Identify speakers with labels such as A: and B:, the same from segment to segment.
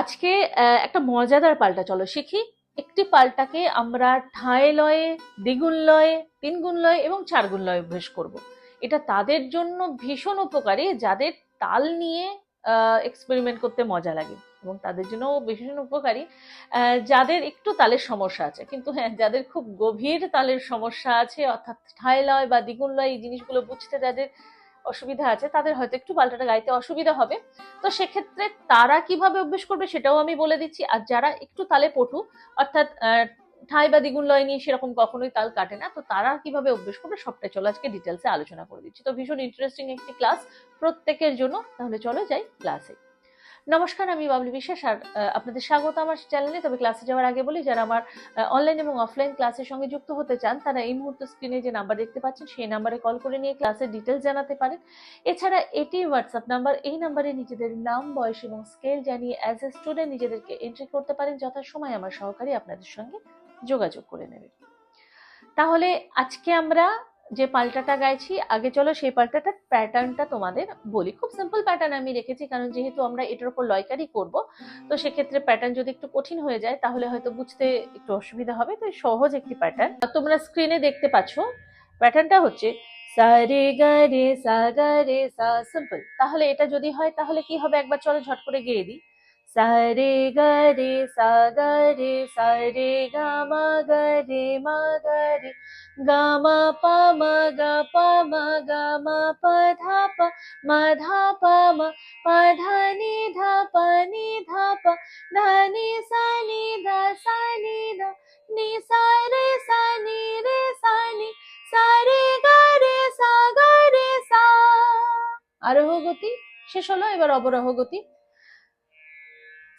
A: আজকে একটা মজাদার পাল্টা, চলো শিখি একটি পাল্টাকে আমরা ঠায় লয়ে, দ্বিগুণ লয়ে, তিনগুণ লয়ে এবং চার গুণ লয়ে অভ্যেস করব। এটা তাদের জন্য ভীষণ উপকারী, যাদের তাল নিয়ে এক্সপেরিমেন্ট করতে মজা লাগে এবং তাদের জন্য ভীষণ উপকারী যাদের একটু তালের সমস্যা আছে, কিন্তু হ্যাঁ যাদের খুব গভীর তালের সমস্যা আছে, অর্থাৎ ঠায় লয় বা দ্বিগুণ লয় এই জিনিসগুলো বুঝতে যাদের অসুবিধা আছে, তাদের হয়তো একটু পাল্টাটা গাইতে অসুবিধা হবে। তো সেক্ষেত্রে তারা কীভাবে অভ্যেস করবে সেটাও আমি বলে দিচ্ছি। আর যারা একটু তালে পটু, অর্থাৎ ঠাঁই বা দ্বিগুণ লয় নিয়ে সেরকম কখনোই তাল কাটে না, তো তারা কীভাবে অভ্যেস করবে সবটাই চলো আজকে ডিটেলসে আলোচনা করে দিচ্ছি। তো ভীষণ ইন্টারেস্টিং একটি ক্লাস প্রত্যেকের জন্য। তাহলে চলো যাই ক্লাসে নমস্কার, আমি বাবলি বিশ্বাস আর আপনাদের স্বাগত আমার চ্যানেলে তবে ক্লাসে যাওয়ার আগে বলি, যারা আমার অনলাইন এবং অফলাইন ক্লাসের সঙ্গে যুক্ত হতে চান, তারা এই মুহূর্তে স্ক্রিনে যে নাম্বার দেখতে পাচ্ছেন, সেই নাম্বারে কল করে নিয়ে ক্লাসের ডিটেলস জানাতে পারেন। এছাড়া এটি হোয়াটসঅ্যাপ নাম্বার এই নাম্বারে নিজেদের নাম, বয়স এবং স্কেল জানিয়ে অ্যাজ এ স্টুডেন্ট নিজেদেরকে এন্ট্রি করতে পারেন, যথাসময় আমার সহকারী আপনাদের সঙ্গে যোগাযোগ করে নেবে। তাহলে আজকে আমরা যে পাল্টাটা গাইছি, আগে চলো সেই পাল্টাটার প্যাটার্নটা তোমাদের বলি। খুব সিম্পল প্যাটার্ন আমি রেখেছি, কারণ যেহেতু আমরা এটার উপর লয়কারি করব, তো সেক্ষেত্রে প্যাটার্ন যদি একটু কঠিন হয়ে যায়, তাহলে হয়তো বুঝতে একটু অসুবিধা হবে। তো সহজ একটি প্যাটার্ন তোমরা স্ক্রিনে দেখতে পাচ্ছ প্যাটার্নটা হচ্ছে, সা সা সিম্পল তাহলে এটা যদি হয়, তাহলে কি হবে? একবার চলো ঝট করে গেয়ে দিই। সা রে গা রে সা গা রে সা রে গা মা গা রে মা গা রে গা মা পা মা ধা পা মা ধা পা ধা নি ধা পা নি ধা পা ধা নি সা নি ধা সা নি ধা নি সা রে সা নি রে সা নি সা রে গা সা আরোহ গতি শেষ হলো, এবার অবরোহ গতি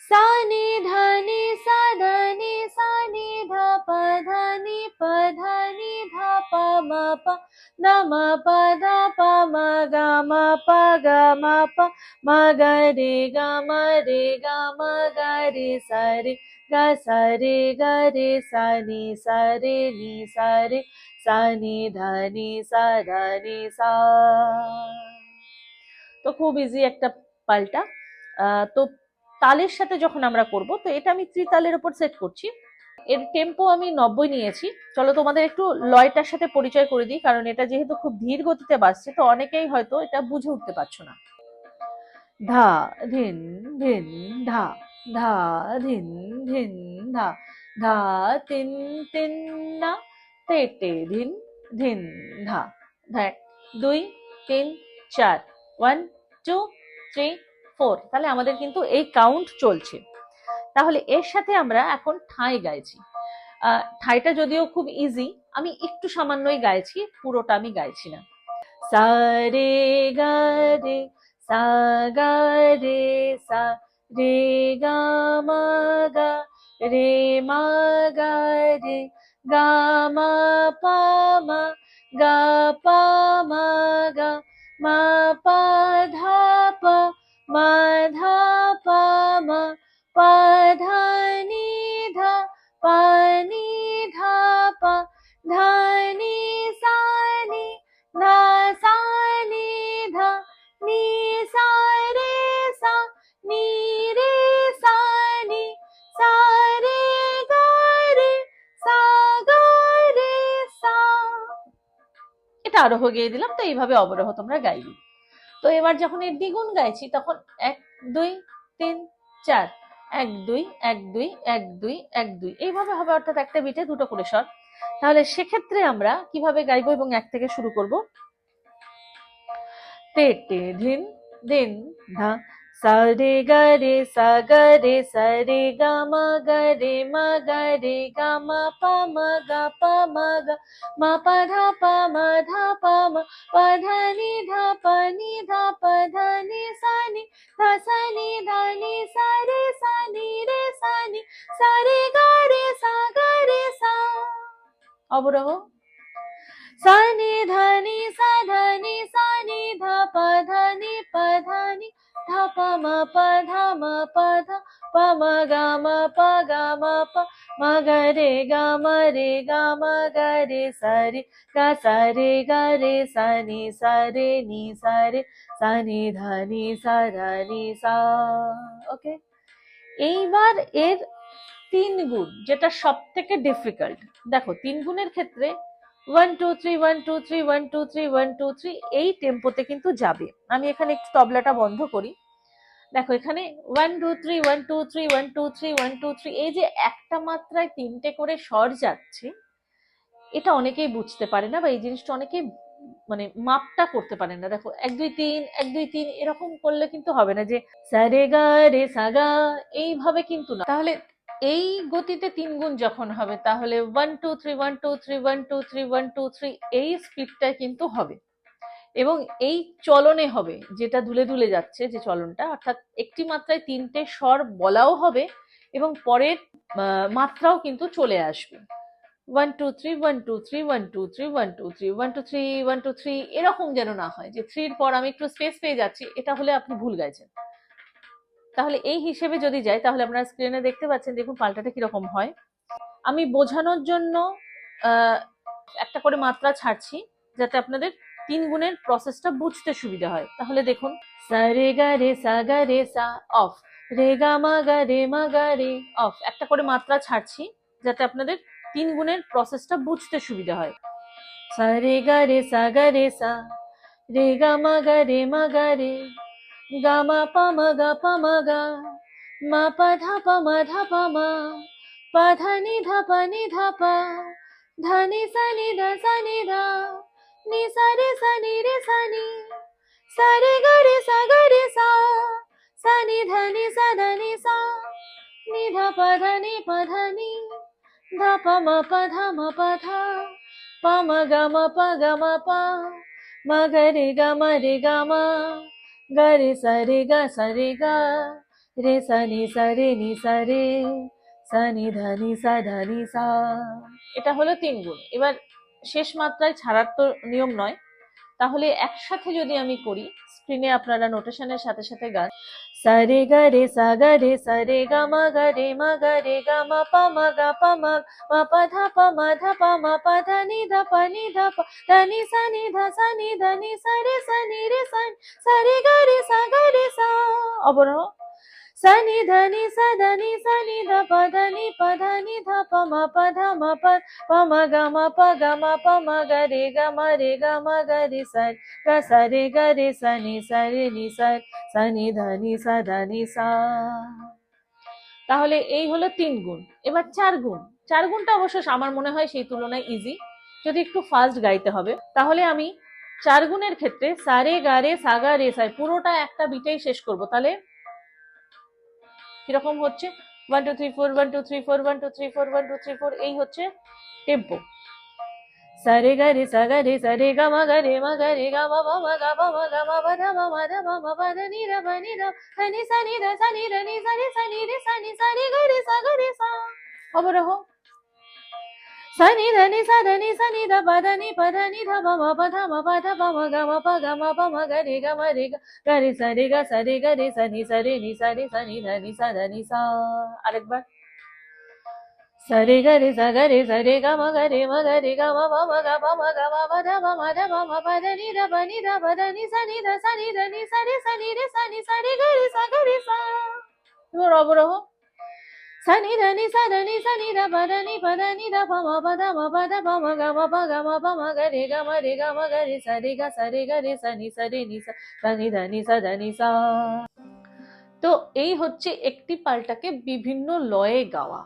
A: সা নি ধা নি সা ধা নি সা নি ধা পা ধা নি পা ধা নি ধা পা মা পা দা মা পা দা পা মা গা মা পা গা মা পা মা গা রে গা মা রে গা মা গা রে সা রে গা সা রে গা রে সা নি সা রে নি সা রে সা নি ধা নি সা ধা নি সা তো খুব ইজি একটা পাল্টা আহ, তো তালের সাথে যখন আমরা করব, তো এটা আমি ত্রিতালের উপর সেট করছি। এর টেম্পো আমি নব্বই নিয়েছি। চলো তোমাদের একটু লয়টার সাথে পরিচয় করে দিই, কারণ এটা যেহেতু খুব ধীর গতিতে বাজছে, তো অনেকেই হয়তো এটা বুঝে উঠতে পারছ না। ধা, ধিন ধিন, ধা ধা, ধিন ধিন, ধা ধা, তিন তিন, না, তে তে, ধিন ধিন, ধা দেখ দুই, তিন, চার ওয়ান টু থ্রি ফোর, তাহলে আমাদের কিন্তু এই কাউন্ট চলছে। তাহলে এর সাথে আমরা এখন ঠাঁই গাইছি। ঠাঁইটা যদিও খুব ইজি আমি একটু সামান্যই গাইছি, পুরোটা আমি গাইছি না। সা, রে, গা, রে, সা, গা, রে, সা, রে, গা, মা, গা, রে, মা, গা, রে, গা, মা, পা, মা, গা, পা, মা, গা, মা, পা, ধা, পা মা ধা পা মা পা ধা নি ধা পা নি ধা পা ধা নি সা ধা সা নি রে সা নি রে গা রে সা রে সা এটা আরোহ গেয়ে দিলাম, তো এইভাবে অবরোহ তোমরা গাইবি। তো এবার যখন এর দ্বিগুণ গাইছি, তখন এক, দুই, তিন, চার, এক, দুই এক দুই এক দুই এক, দুই, এইভাবে হবে অর্থাৎ একটা বিটে দুটো করে স্বর। তাহলে সেক্ষেত্রে আমরা কীভাবে গাইবো এবং এক থেকে শুরু করব? তে তে ধিন ধিন ধা সা রে গা রে সা গা রে সা রে গা মা গা রে মা গা রে গা মা পা মা গা পা মা গা মা পা ধা পা মা ধা পা মা পা ধা নি ধা পা নি ধা পা ধা নি সা নি ধা সা নি ধা নি সা রে সা নি রে সা নি সা রে গা রে সা গা রে সা অবরোহ সা নি ধা নি সা ধা নি মা গা রে গা মা রে গা মা গা রে সা রে গা সা রে গা রে সা নি সা রে নি সা রে সা নি ধা নি সা ধা নি সা ওকে এইবার এর তিন গুণ, যেটা সব থেকে ডিফিকাল্ট দেখো, তিন গুণের ক্ষেত্রে one two three one two three one two three one two three এই টেম্পোতে কিন্তু যাবে। আমি এখানে একটু তবলাটা বন্ধ করি। দেখো, এখানে one two three one two three one two three one two three এই যে একটা মাত্রায় তিনটে করে স্বর যাচ্ছে, এটা অনেকেই বুঝতে পারে না বা এই জিনিসটা অনেকেই মানে মাপটা করতে পারে না। দেখো, এক, দুই, তিন, এক, দুই, তিন, এরকম করলে কিন্তু হবে না যে সারে গা, রে সাগা এইভাবে কিন্তু না। তাহলে এই গতিতে তিন গুণ যখন হবে, তাহলে one two three one two three one two three one two three এই স্পিডটায় কিন্তু হবে। এবং এই চলনে হবে, যেটা দুলে দুলে যাচ্ছে যে চলনটা, অর্থাৎ একটি মাত্রায় তিনটে স্বর বলাও হবে এবং পরের মাত্রাও কিন্তু চলে আসবে। One two three one two three one two three one two three one two three one two three এরকম যেন না হয় যে থ্রির পর আমি একটু স্পেস পেয়ে যাচ্ছি, এটা হলে আপনি ভুল গাইছেন। তাহলে এই হিসেবে যদি যাই, তাহলে আপনারা স্ক্রিনে দেখতে পাচ্ছেন, দেখুন পাল্টাটা কীরকম হয়। আমি বোঝানোর জন্য একটা করে মাত্রা ছাড়ছি, যাতে আপনাদের তিন গুণের প্রসেসটা বুঝতে সুবিধা হয়। তাহলে দেখুন, সা রে গা রে সা গা অফ। রে গা গা রে মা গা রে, অফ। একটা করে মাত্রা ছাড়ছি, যাতে আপনাদের তিন গুণের প্রসেসটা বুঝতে সুবিধা হয়। সা রে গা রে সা গা রে সা, রে গা মা গা রে মা গা রে, গা মা পা মা গা পা মা গা, মা পা ধা পা মা ধা পা মা, পা ধা নি ধা পা নি ধা পা, ধা নি সা নি ধা সা নি ধা নি সা রে সা নি রে সা নি সা রে গা রে সা গা রে সা সা নি ধা নি সা ধা নি সা নি ধা পা ধা নি পা ধা নি ধা পা মা পা ধা মা পা ধা পা মা গা মা পা গা মা পা মা গা রে গা মা রে গা মা গা রে সা রে গা সা রে গা রে সা নি সা রে নি সা রে সা নি ধা নি সা ধা নি সা এটা হলো তিন গুণ। এবার শেষ মাত্রায় ছাড়ার তো নিয়ম নয়। তাহলে একসাথে যদি আমি করি স্ক্রিনে আপনারা নোটেশনের সাথে সাথে গান, সা রে গা রে সা গা রে সা রে গা মা গা রে মা গা রে গা মা পা মা গা পা মা মা পা ধা পা মা ধা পা মা পা ধা নি ধা পা নি ধা পা ধা নি সা নি ধা সা নি ধা নি সা রে সা নি রে সা সা রে গা রে সা গা রে সা। অবরোহ। সা নি ধা নি সা ধা নি সা নি ধা পা ধা নি পা ধা নি ধা পা মা পা ধা মা পা পা মা গা মা পা গা মা পা মা গা রে গা মা রে গা মা গা রে সা গা সা রে গা রে সা নি সা রে নি সা সা ধা নি সা তাহলে এই হলো তিন গুণ। এবার চার গুণ। চার গুণটা অবশ্য আমার মনে হয় সেই তুলনায় ইজি যদি একটু ফাস্ট গাইতে হবে, তাহলে আমি চার গুণের ক্ষেত্রে সারে গারে সাগা রে সাই পুরোটা একটা বিটেই শেষ করব। তাহলে কীরকম হচ্ছে? One two three four one two three four one two three four one two three four এই হচ্ছে টেম্পো সারে গা রে সা গা রে সা রে গা মা গা রে, মা গা রে, গা, মা বা মা গা বা মা গা, মা বা ধা মা মা ধা মা মা বা ধা নি, রা বা নি, রা সা, নি ধা সা, নি, রা, নি, সা রে নি, রে, সা, নি, সা রে গা, রে, সা, গা, রে, সা। অবরোহ। সা নি ধা নি সা ধা নি সা নি ধা পা ধা নি পা ধা নি ধা মা মা পা ধা মা পা ধা পা মা গা মা পা গা মা পা মা গা রে গা মা রে গা গা রে সা রে গা সা রে গা রে সা নি সা রে নি সা রে সা নি ধা নি সা ধা নি সা আরেকবার সা রে গা রে সা গা রে সা রে গা মা গা রে মা গা রে গা মা পা মা গা পা মা গা মা পা ধা মা মা ধা মা মা পা ধা নি ধা পা নি ধা পা ধা নি সা নি ধা সা নি ধা নি সা রে সা নি রে সা নি সা রে গা রে সা রে সা এবার অবরোহ সা নি ধা নি সা ধা নি সা নি ধা পা ধা নি পা ধা নি ধা পা মা পা ধা মা পা ধা পা মা গা মা পা গা মা পা মা গা রে গা মা রে গা মা গা রে সা রে গা সা রে গা রে সা সা রে নি সা সা নি সা ধা সা তো এই হচ্ছে একটি পাল্টাকে বিভিন্ন লয়ে গাওয়া।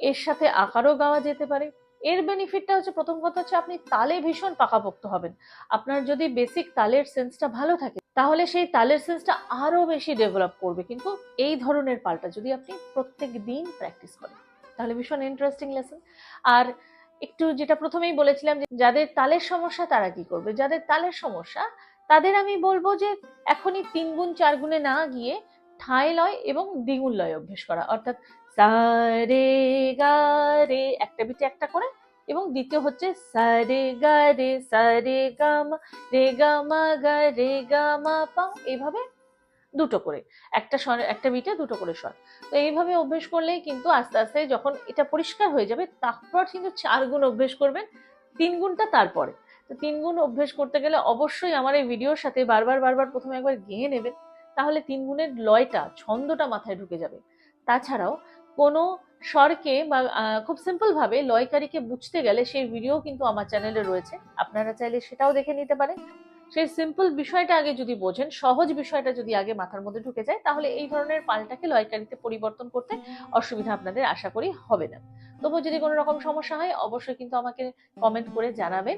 A: এর সাথে আকারও গাওয়া যেতে পারে। এর বেনিফিটটা হচ্ছে, প্রথম কথা হচ্ছে আপনি তালে ভীষণ পাকাপোক্ত হবেন। আপনার যদি বেসিক তালের সেন্সটা ভালো থাকে, তাহলে সেই তালের সেন্সটা আরও বেশি ডেভেলপ করবে। কিন্তু এই ধরনের পাল্টা যদি আপনি প্রত্যেক দিন প্র্যাকটিস করেন, তাহলে ভীষণ ইন্টারেস্টিং লেসন আর একটু যেটা প্রথমেই বলেছিলাম যে, যাদের তালের সমস্যা তারা কি করবে? যাদের তালের সমস্যা, তাদের আমি বলব যে, এখনই তিন গুণ, চার গুণে না গিয়ে ঠাঁই লয় এবং দ্বিগুণ লয় অভ্যেস করা। অর্থাৎ সা রে গা রে একটা বিটে একটা করে, এবং দ্বিতীয় হচ্ছে সা রে গা রে সা রে গা মা রে গা মা গা রে গা মা পা এইভাবে দুটো করে। একটা স্বর, একটা বিটে দুটো করে স্বর। তো এইভাবে অভ্যেস করলেই কিন্তু আস্তে আস্তে যখন এটা পরিষ্কার হয়ে যাবে, তারপর কিন্তু চার গুণ অভ্যেস করবেন, তিন গুণটা তারপরে। তো তিন গুণ অভ্যেস করতে গেলে অবশ্যই আমার এই ভিডিওর সাথে বারবার বারবার প্রথমে একবার গেয়ে নেবেন, তাহলে তিন গুণের লয়টা, ছন্দটা মাথায় ঢুকে যাবে। তাছাড়াও কোনো স্বরকে বা খুব সিম্পল ভাবে লয়কারিকে বুঝতে গেলে সেই ভিডিও কিন্তু আমার চ্যানেলে রয়েছে। আপনারা চাইলে সেটাও দেখে নিতে পারেন। সেই সিম্পল বিষয়টা আগে যদি বোঝেন, সহজ বিষয়টা যদি আগে মাথার মধ্যে ঢুকে যায়, তাহলে এই ধরনের পাল্টাকে লয়কারিতে পরিবর্তন করতে অসুবিধা আপনাদের আশা করি হবে না। তবুও যদি কোনো রকম সমস্যা হয়, অবশ্যই কিন্তু আমাকে কমেন্ট করে জানাবেন।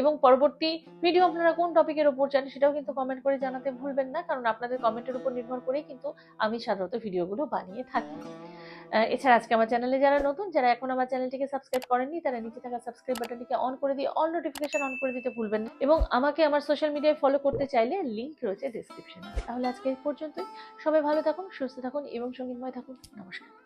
A: এবং পরবর্তী ভিডিও আপনারা কোন টপিকের উপর চান সেটাও কিন্তু কমেন্ট করে জানাতে ভুলবেন না, কারণ আপনাদের কমেন্টের উপর নির্ভর করেই কিন্তু আমি সাধারণত ভিডিওগুলো বানিয়ে থাকি। এছাড়া আজকে আমার চ্যানেলে যারা নতুন, যারা এখন আমার চ্যানেলটিকে সাবস্ক্রাইব করেননি, তারা নিচে থাকা সাবস্ক্রাইব বাটনটিকে অন করে দিয়ে অল নোটিফিকেশন অন করে দিতে ভুলবেন না। এবং আমাকে আমার সোশ্যাল মিডিয়ায় ফলো করতে চাইলে লিঙ্ক রয়েছে ডিসক্রিপশনে তাহলে আজকে এই পর্যন্তই। সবাই ভালো থাকুন, সুস্থ থাকুন এবং সঙ্গীতময় থাকুন। নমস্কার।